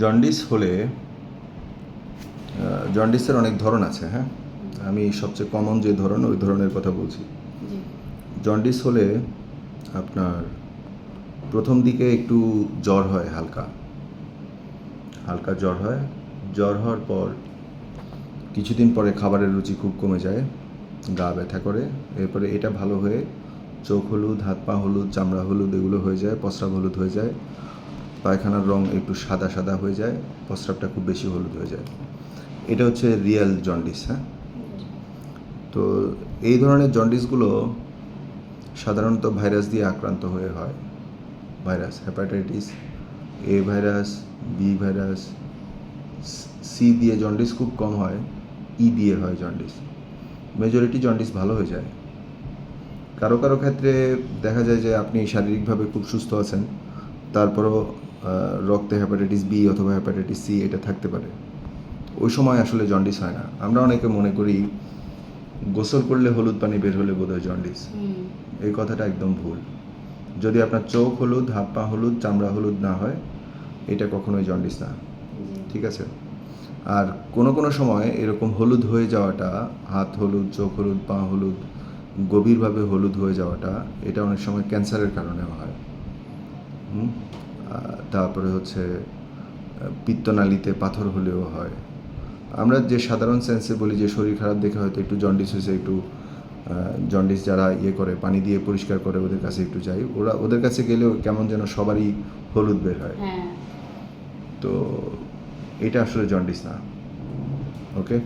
Jaundice হলে জন্ডিসের অনেক ধরন আছে হ্যাঁ? আমি সবচেয়ে কমন যে ধরন ওই ধরনের কথা বলছি। জন্ডিস হলে আপনার প্রথম দিকে একটু জ্বর হয় হালকা। হালকা জ্বর হয়। জ্বর হওয়ার পর কিছুদিন পরে খাবারের রুচি খুব কমে যায় গা ব্যথা করে। এরপরে এটা ভালো হয়ে চোখ হলুদ হাত পা হলুদ চামড়া হলুদ এগুলো হয়ে যায় প্রস্রাব হলুদ হয়ে যায়। পায়খানার রং একটু সাদা সাদা হয়ে যায়, প্রস্রাবটা খুব বেশি হলুদ হয়ে যায়। এটা হচ্ছে রিয়েল জন্ডিস হ্যাঁ? তো এই ধরনের জন্ডিসগুলো সাধারণত ভাইরাস দিয়ে আক্রান্ত হয়ে হয়। Virus, hepatitis, A virus, B virus, C দিয়ে জন্ডিস খুব কম হয়, ই দিয়ে হয় জন্ডিস। মেজরিটি জন্ডিস ভালো হয়ে যায়। কারও কারও ক্ষেত্রে দেখা যায় যে আপনি শারীরিকভাবে খুব সুস্থ আছেন, তারপরও রক্তে হ্যাপাটাইটিস বি অথবা হ্যাপাটাইটিস সি এটা থাকতে পারে। ওই সময় আসলে জন্ডিস হয় না। আমরা অনেকে মনে করি গোসল করলে হলুদ পানি বের হলে বোধহয় জন্ডিস এই কথাটা একদম ভুল। যদি আপনার চোখ হলুদ হাত পা হলুদ চামড়া হলুদ না হয় এটা কখনোই জন্ডিস না। ঠিক আছে? আর কোনো কোনো সময় এরকম হলুদ হয়ে যাওয়াটা হাত হলুদ চোখ হলুদ পা হলুদ গভীরভাবে হলুদ হয়ে যাওয়াটা এটা অনেক সময় ক্যান্সারের কারণে হয়। হুম? তারপরে হচ্ছে পিত্তনালীতে পাথর হলেও হয়। আমরা যে সাধারণ সেন্সে বলি যে শরীর খারাপ দেখে হয়তো একটু জন্ডিস হয়েছে একটু জন্ডিস যারা ইয়ে করে পানি দিয়ে পরিষ্কার করে ওদের কাছে একটু যাই ওরা ওদের কাছে গেলেও কেমন যেন সবারই হলুদ বের হয়। হ্যাঁ। তো এটা আসলে জন্ডিস না। ওকে